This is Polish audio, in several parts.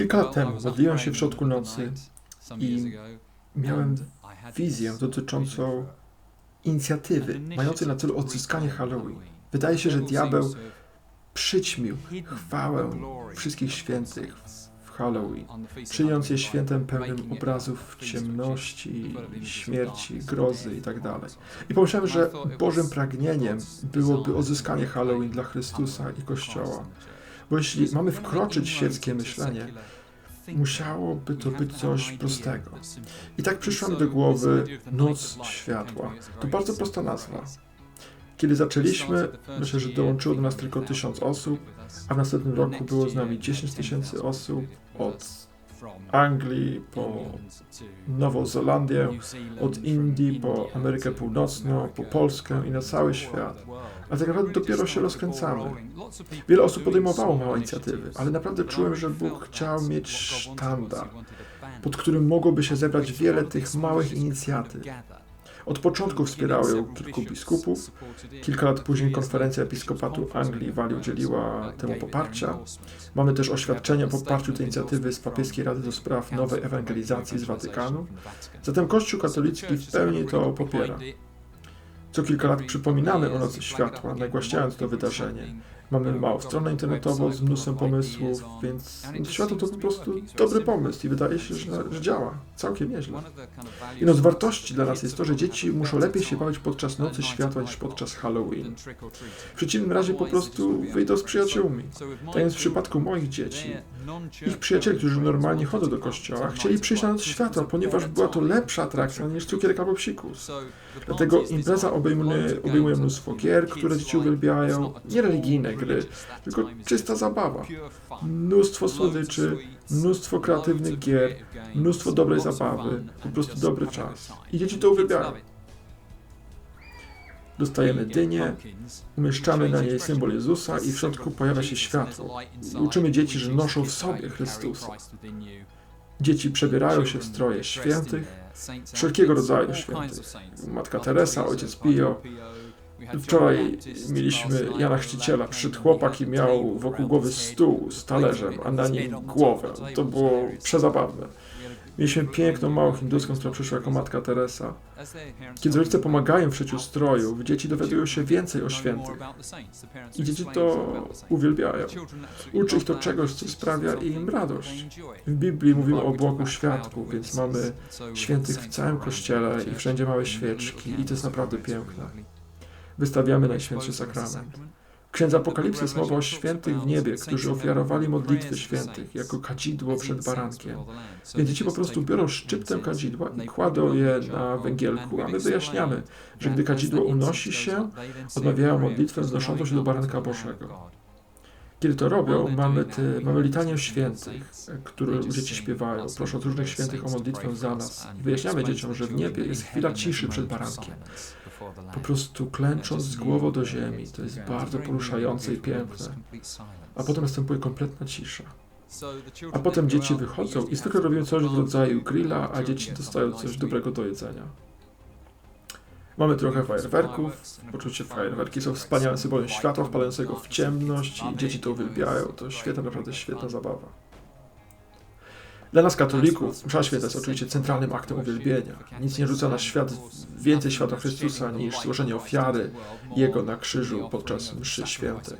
Kilka lat temu modliłem się w środku nocy i miałem wizję dotyczącą inicjatywy mającej na celu odzyskanie Halloween. Wydaje się, że diabeł przyćmił chwałę wszystkich świętych w Halloween, czyniąc je świętem pełnym obrazów ciemności, śmierci, grozy itd. I pomyślałem, że Bożym pragnieniem byłoby odzyskanie Halloween dla Chrystusa i Kościoła. Bo jeśli mamy wkroczyć w świeckie myślenie, musiałoby to być coś prostego. I tak przyszła mi do głowy Noc Światła. To bardzo prosta nazwa. Kiedy zaczęliśmy, myślę, że dołączyło do nas tylko tysiąc osób, a w następnym roku było z nami 10 tysięcy osób od Anglii po Nową Zelandię, od Indii po Amerykę Północną, po Polskę i na cały świat. A tak naprawdę dopiero się rozkręcamy. Wiele osób podejmowało małe inicjatywy, ale naprawdę czułem, że Bóg chciał mieć sztandar, pod którym mogłoby się zebrać wiele tych małych inicjatyw. Od początku wspierało ją kilku biskupów. Kilka lat później konferencja episkopatu Anglii i Walii udzieliła temu poparcia. Mamy też oświadczenie o poparciu tej inicjatywy z Papieskiej Rady do Spraw Nowej Ewangelizacji z Watykanu. Zatem Kościół katolicki w pełni to popiera. Co kilka lat przypominamy o Nocy Światła, nagłaśniając to wydarzenie. Mamy małą stronę internetową z mnóstwem pomysłów, więc światło to po prostu dobry pomysł i wydaje się, że, że działa całkiem nieźle. Jedną z wartości dla nas jest to, że dzieci muszą lepiej się bawić podczas Nocy Światła niż podczas Halloween. W przeciwnym razie po prostu wyjdą z przyjaciółmi. Tak więc w przypadku moich dzieci, ich przyjaciele, którzy normalnie chodzą do kościoła, chcieli przyjść na Noc Światła, ponieważ była to lepsza atrakcja niż cukierek albo psikus. Dlatego impreza obejmuje, obejmuje mnóstwo gier, które dzieci uwielbiają, nie religijne gry, tylko czysta zabawa. Mnóstwo słodyczy, mnóstwo kreatywnych gier, mnóstwo dobrej zabawy, po prostu dobry czas. I dzieci to uwielbiają. Dostajemy dynię, umieszczamy na niej symbol Jezusa i w środku pojawia się światło. Uczymy dzieci, że noszą w sobie Chrystusa. Dzieci przebierają się w stroje świętych, wszelkiego rodzaju świętych. Matka Teresa, ojciec Pio. Wczoraj mieliśmy Jana Chrzciciela. Przyszedł chłopak i miał wokół głowy stół z talerzem, a na nim głowę. To było przezabawne. Mieliśmy piękną, małą hinduską, która przyszła jako Matka Teresa. Kiedy rodzice pomagają w szyciu strojów, dzieci dowiadują się więcej o świętych. I dzieci to uwielbiają. Uczy ich to czegoś, co sprawia im radość. W Biblii mówimy o Bogu światku, więc mamy świętych w całym kościele i wszędzie małe świeczki i to jest naprawdę piękne. Wystawiamy Najświętszy Sakrament. W Księdze Apokalipsy jest mowa o świętych w niebie, którzy ofiarowali modlitwy świętych jako kadzidło przed barankiem. Więc dzieci po prostu biorą szczyptę kadzidła i kładą je na węgielku, a my wyjaśniamy, że gdy kadzidło unosi się, odmawiają modlitwę znoszącą się do baranka Bożego. Kiedy to robią, mamy, ty, mamy litanię świętych, które dzieci śpiewają, prosząc różnych świętych o modlitwę za nas. I wyjaśniamy dzieciom, że w niebie jest chwila ciszy przed barankiem. Po prostu klęcząc z głową do ziemi. To jest bardzo poruszające i piękne. A potem następuje kompletna cisza. A potem dzieci wychodzą i zwykle robimy coś w rodzaju grilla, a dzieci dostają coś dobrego do jedzenia. Mamy trochę fajerwerków. Oczywiście fajerwerki są wspaniałym symbolem światła wpadającego w ciemność i dzieci to uwielbiają. To świetna, naprawdę świetna zabawa. Dla nas katolików msza święta jest oczywiście centralnym aktem uwielbienia. Nic nie rzuca na świat więcej światła Chrystusa niż złożenie ofiary Jego na krzyżu podczas mszy świętej.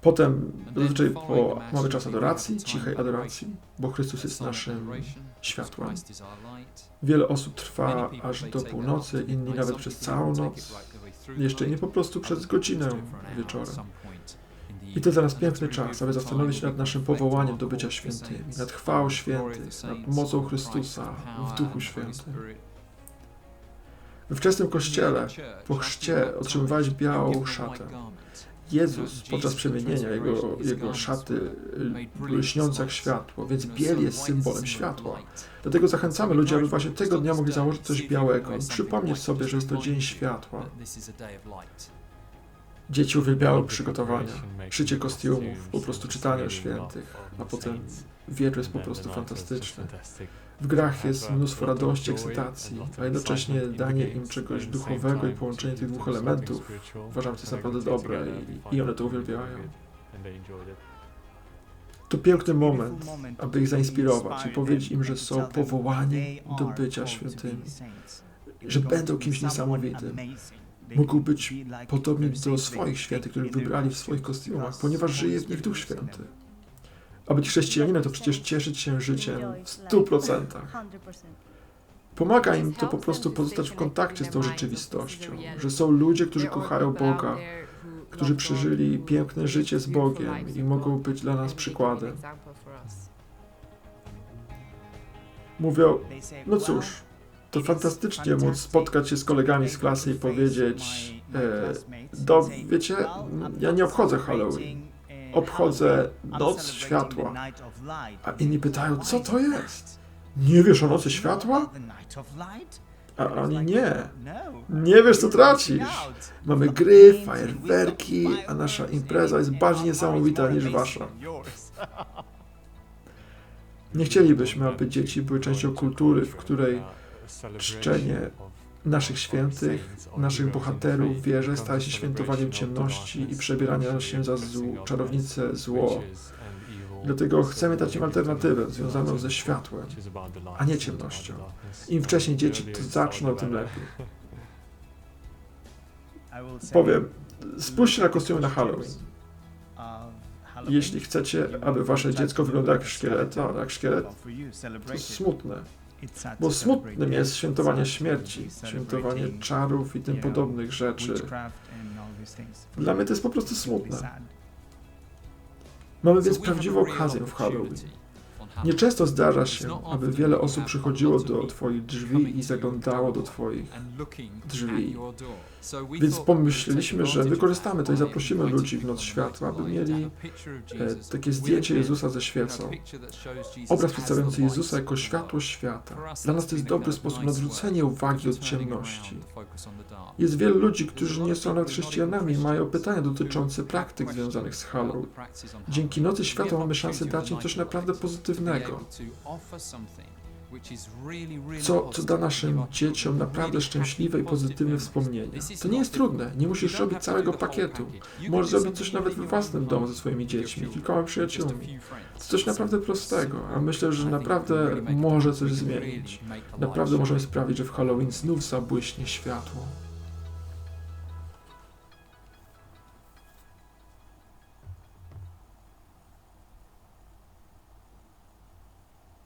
Potem zazwyczaj po, mamy czas adoracji, cichej adoracji, bo Chrystus jest naszym światłem. Wiele osób trwa aż do północy, inni nawet przez całą noc, jeszcze nie po prostu przez godzinę wieczorem. I to zaraz piękny czas, aby zastanowić się nad naszym powołaniem do bycia świętymi, nad chwałą świętych, nad mocą Chrystusa w Duchu Świętym. We wczesnym kościele po chrzcie otrzymywałeś białą szatę. Jezus podczas przemienienia jego, jego szaty lśniące jak światło, więc biel jest symbolem światła. Dlatego zachęcamy ludzi, aby właśnie tego dnia mogli założyć coś białego i przypomnieć sobie, że jest to dzień światła. Dzieci uwielbiały przygotowania, szycie kostiumów, po prostu czytanie o świętych, a potem wieczór jest po prostu fantastyczny. W grach jest mnóstwo radości, ekscytacji, a jednocześnie danie im czegoś duchowego i połączenie tych dwóch elementów uważam, że jest naprawdę dobre i, i one to uwielbiają. To piękny moment, aby ich zainspirować i powiedzieć im, że są powołani do bycia świętymi, że będą kimś niesamowitym. Mogą być podobni do swoich świętych, których wybrali w swoich kostiumach, ponieważ żyje w nich Duch Święty. A być chrześcijaninem to przecież cieszyć się życiem w stu procentach. Pomaga im to po prostu pozostać w kontakcie z tą rzeczywistością, że są ludzie, którzy kochają Boga, którzy przeżyli piękne życie z Bogiem i mogą być dla nas przykładem. Mówią, no cóż, to fantastycznie móc spotkać się z kolegami z klasy i powiedzieć, e, do, wiecie, ja nie obchodzę Halloween, obchodzę Noc Światła. A inni pytają, co to jest? Nie wiesz o Nocy Światła? A oni nie. Nie wiesz, co tracisz. Mamy gry, fajerwerki, a nasza impreza jest bardziej niesamowita niż wasza. Nie chcielibyśmy, aby dzieci były częścią kultury, w której czczenie naszych świętych, naszych bohaterów w wierze staje się świętowaniem ciemności i przebierania się za zł, czarownicę zło. Dlatego chcemy dać im alternatywę związaną ze światłem, a nie ciemnością. Im wcześniej dzieci to zaczną, tym lepiej. Powiem, spójrzcie na kostiumy na Halloween. Jeśli chcecie, aby wasze dziecko wyglądało jak szkielet, a jak szkielet, to smutne. Bo smutnym jest świętowanie śmierci, świętowanie czarów i tym podobnych rzeczy. Dla mnie to jest po prostu smutne. Mamy więc prawdziwą okazję w Halloween. Nieczęsto zdarza się, aby wiele osób przychodziło do Twoich drzwi i zaglądało do Twoich drzwi. Więc pomyśleliśmy, że wykorzystamy to i zaprosimy ludzi w Noc Światła, aby mieli e, takie zdjęcie Jezusa ze świecą. Obraz przedstawiający Jezusa jako światło świata. Dla nas to jest dobry sposób na odwrócenie uwagi od ciemności. Jest wielu ludzi, którzy nie są nawet chrześcijanami i mają pytania dotyczące praktyk związanych z Halloween. Dzięki Nocy Światła mamy szansę dać im coś naprawdę pozytywnego. Co, co da naszym dzieciom naprawdę szczęśliwe i pozytywne wspomnienia. To nie jest trudne, nie musisz robić całego pakietu. Możesz zrobić coś nawet we własnym domu ze swoimi dziećmi, kilkoma przyjaciółmi. To coś naprawdę prostego, a myślę, że naprawdę może coś zmienić. Naprawdę możemy sprawić, że w Halloween znów zabłyśnie światło.